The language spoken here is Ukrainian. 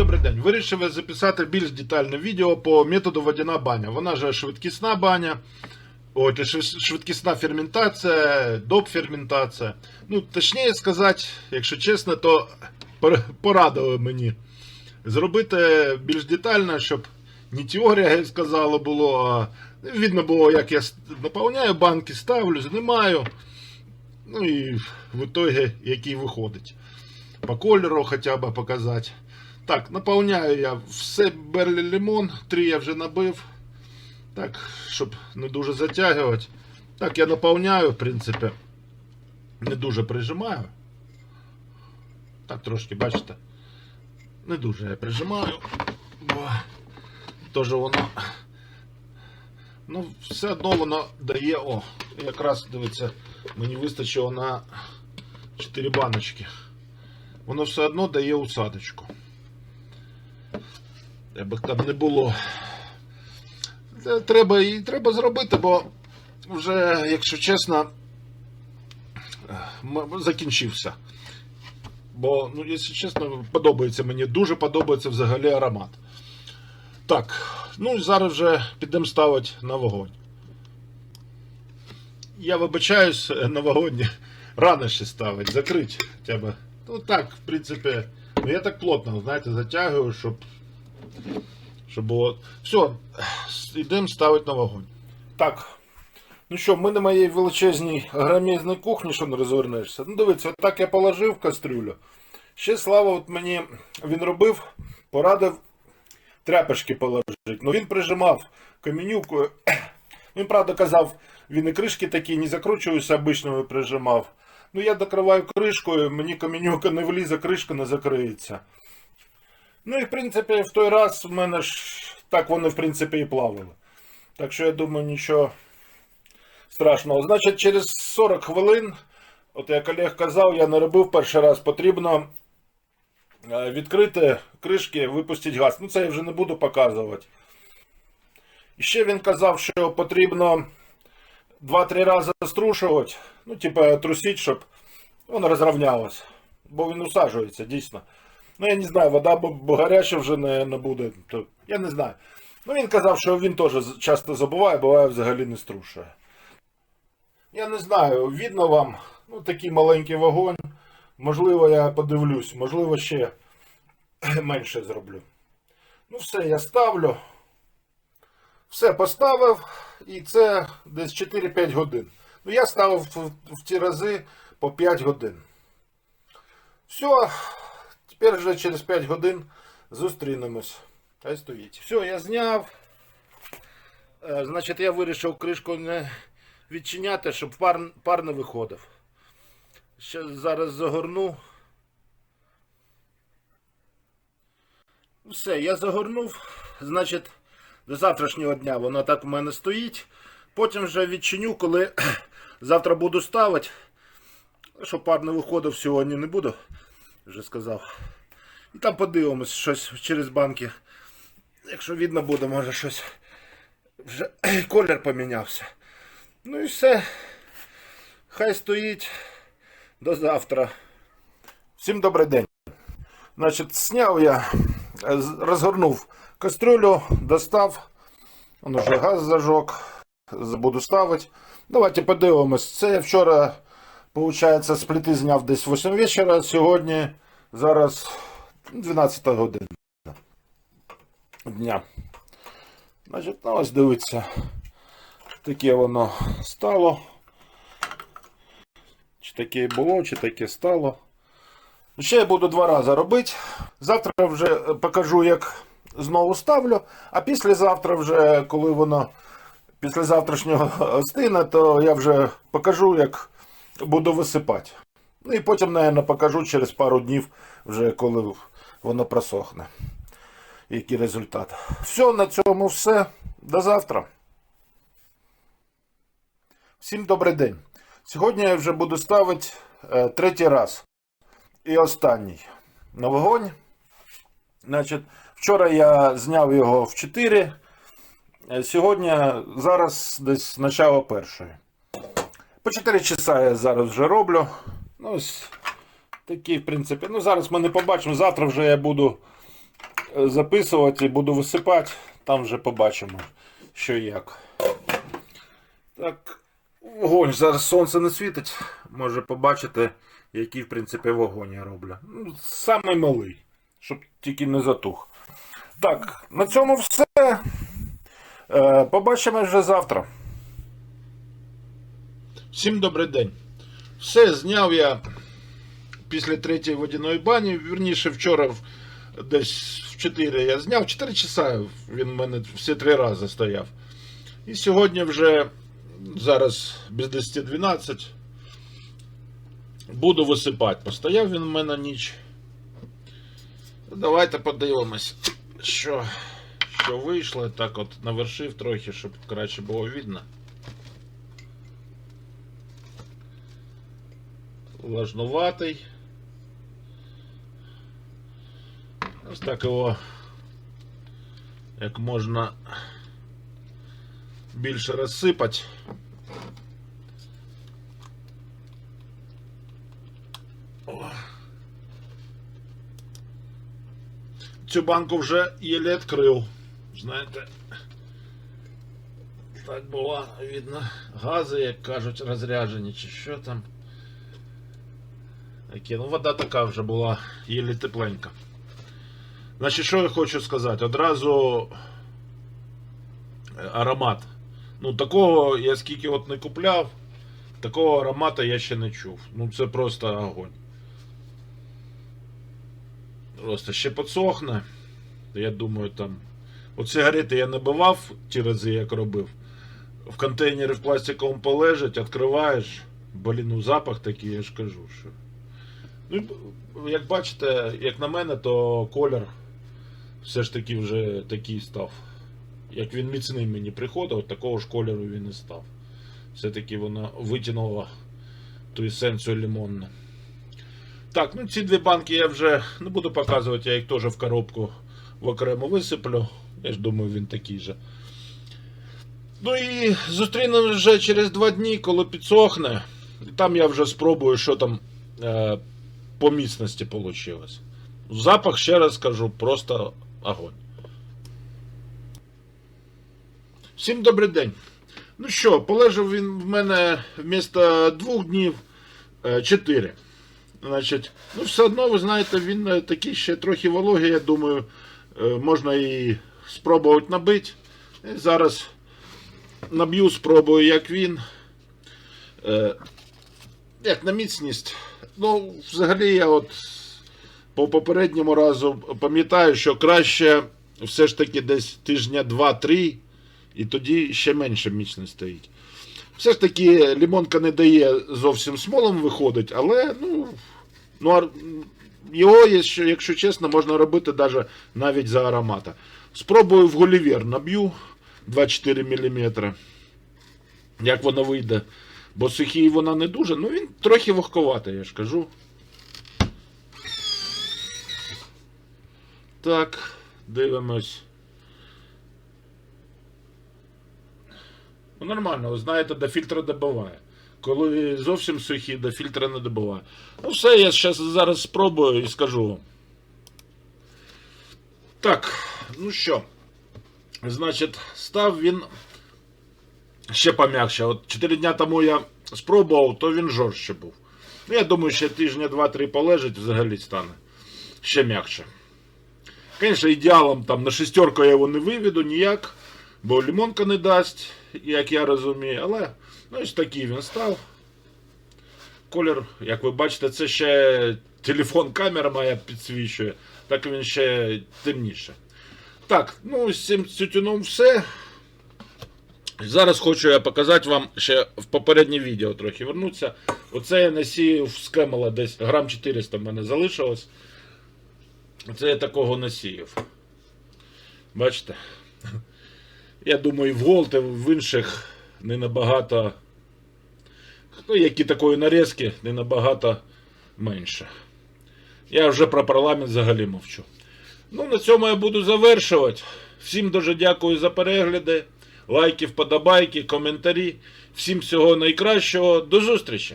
добрий день. Вирішив записати більш детальне відео по методу водяна баня. Вона же швидкісна баня, от, швидкісна ферментація, доп ферментація. Ну, точніше сказати, якщо чесно, то пор- порадили мені зробити більш детально, щоб не теорія, як сказали, було, а видно було, як я наповняю банки, ставлю, знімаю. Ну і в итоге, який виходить. По кольору хоча б показати. Так, наповняю я все берлі лимон, три я вже набив. Так, щоб не дуже затягувати. Так, я наповняю, в принципі. Не дуже прижимаю. Так, трошки, бачите. Не дуже я прижимаю. Бо теж воно. Ну, все одно воно дає. О, якраз дивіться, мені вистачило на 4 баночки. Воно все одно дає усадочку. Б там не було. Це Треба і треба зробити, бо вже, якщо чесно, закінчився. Бо, ну, якщо чесно, подобається мені, дуже подобається взагалі аромат. Так, ну і зараз вже підемо ставити на вогонь. Я вибачаюсь, е, на вогонь рано ще ставить, закрить б. Ну так, в принципі, ну я так плотно, знаєте, затягую, щоб. Щоб було. Все, йдемо ставити на вогонь. Так. Ну що, ми на моїй величезній громізній кухні, що не розвернешся. Ну дивіться, отак я положив кастрюлю. Ще слава от мені він робив, порадив тряпочки положити. Ну він прижимав камінюкою. Він, правда, казав, він і кришки такі не закручуюся, обичними прижимав. Ну я докриваю кришкою, мені камінюка не влізе, кришка не закриється. Ну і в принципі в той раз в мене ж так вони в принципі і плавали. Так що я думаю, нічого страшного. Значить, через 40 хвилин, от як Олег казав, я не робив перший раз, потрібно е, відкрити кришки, випустити газ. Ну це я вже не буду показувати. І ще він казав, що потрібно 2-3 рази струшувати, ну, типа трусіть, щоб воно розрівнялось. Бо він усаджується, дійсно. Ну, я не знаю, вода бо, гаряча вже не, не буде. То, я не знаю. Ну, він казав, що він теж часто забуває, буває взагалі не струшує. Я не знаю, видно вам, ну, такий маленький вогонь. Можливо, я подивлюсь, можливо, ще менше зроблю. Ну, все, я ставлю. Все поставив, і це десь 4-5 годин. Ну, я ставив в ті рази по 5 годин. Все, тепер вже через 5 годин зустрінемось. Хай стоїть. Все, я зняв. Е, Значить, я вирішив кришку не відчиняти, щоб пар, пар не виходив. Ще зараз загорну. Все, я загорнув. Значить, до завтрашнього дня воно так у мене стоїть. Потім вже відчиню, коли завтра буду ставити. Щоб пар не виходив сьогодні не буду, вже сказав. І там подивимось щось через банки. Якщо видно буде, може щось вже колір помінявся. Ну і все. Хай стоїть до завтра. Всім добрий день. Значить, зняв я, е, розгорнув кастрюлю, достав. Он уже газ зажег. Буду ставити. Давайте подивимось. Це я вчора, з плити зняв десь 8 вечора. Сьогодні зараз 12 година дня. Значить, ну ось дивіться. Таке воно стало. Чи таке було, чи таке стало. Ще я буду два рази робити. Завтра вже е, покажу, як знову ставлю, а післязавтра вже, коли воно після завтрашнього остине, то я вже покажу, як буду висипати. Ну і потім, мабуть, покажу через пару днів, вже коли воно просохне. Який результат. Все, на цьому все. До завтра. Всім добрий день. Сьогодні я вже буду ставити е, третій раз. І останній на вогонь. Значить, вчора я зняв його в 4. е, Сьогодні зараз десь начало першої. По 4 часа я зараз вже роблю. Ну, такий, в принципі. Ну, зараз ми не побачимо. Завтра вже я буду е, записувати буду висипати. Там вже побачимо, що як. Так, вогонь. Зараз сонце не світить. Може побачити, який, в принципі, вогонь я роблю. Ну, Самий малий, щоб тільки не затух. Так, на цьому все. Е, Побачимо вже завтра. Всім добрий день. Все зняв я після третьої водяної бані. Вірніше, вчора десь в 4 я зняв. 4 часа він в мене всі три рази стояв. І сьогодні вже зараз без 10-12 буду висипати. Постояв він в мене ніч. Давайте подивимось, що, що вийшло. Так от навершив трохи, щоб краще було видно. Влажнуватий. Ось так його як можна більше розсипати. Цю банку вже єле відкрив. Знаєте, так було видно. Гази, як кажуть, розряджені, чи що там. Такі, ну вода така вже була єлі тепленька. Значить, що я хочу сказати? Одразу е, аромат. Ну, такого я скільки от не купляв, такого аромату я ще не чув. Ну, це просто огонь. Просто ще підсохне. Я думаю, там. От сигарети я набивав ті рази, як робив. В контейнері в пластиковому полежать, відкриваєш. Блін, ну запах такий, я ж кажу, що. Ну, як бачите, як на мене, то колір все ж таки вже такий став. Як він міцний мені приходив, такого ж кольору він і став. Все-таки воно витягнуло ту есенцію лимонну. Так, ну ці дві банки я вже не буду показувати, я їх теж в коробку в окремо висиплю. Я ж думаю, він такий же. Ну і зустрінемось вже через два дні, коли підсохне. І там я вже спробую, що там е, по міцності вийшло. Запах, ще раз скажу, просто огонь. Всім добрий день. Ну що, полежав він в мене вмісто двох днів е, чотири. Значить, ну все одно, ви знаєте, він е, такий ще трохи вологий, я думаю, е, можна і спробувати набити. І зараз наб'ю, спробую, як він. Як на міцність. Ну, взагалі, я от по попередньому разу пам'ятаю, що краще все ж таки десь тижня 2-3, і тоді ще менше міцність стоїть. Все ж таки, лімонка не дає зовсім смолом виходить, але ну, ну його, якщо, чесно, можна робити даже навіть за аромата. Спробую в голівер наб'ю 2-4 мм. Як воно вийде. Бо сухий вона не дуже, ну він трохи вогковатий, я ж кажу. Так, дивимось. Ну, нормально, ви знаєте, до фільтра добиває. Коли зовсім сухі, до фільтра не добиває. Ну все, я зараз спробую і скажу вам. Так, ну що. Значить, став він ще пом'якше. От 4 дня тому я спробував, то він жорстче був. Ну, я думаю, ще тижня 2-3 полежить, взагалі стане ще м'якше. Звісно, ідеалом там на шестерку я його не виведу ніяк, бо лимонка не дасть, як я розумію. Але ну, ось такий він став. Колір, як ви бачите, це ще телефон камера моя підсвічує, так він ще темніше. Так, ну з цим тютюном все. Зараз хочу я показати вам ще в попереднє відео трохи вернутися. Оце я насіяв з кемела десь грам 400 в мене залишилось. Це я такого насіяв. Бачите? Я думаю, в Голд в інших не набагато. Ну, які такої нарізки, не набагато менше. Я вже про парламент взагалі мовчу. Ну, на цьому я буду завершувати. Всім дуже дякую за перегляди. Лайки, вподобайки, коментарі. Всім всього найкращого. До зустрічі!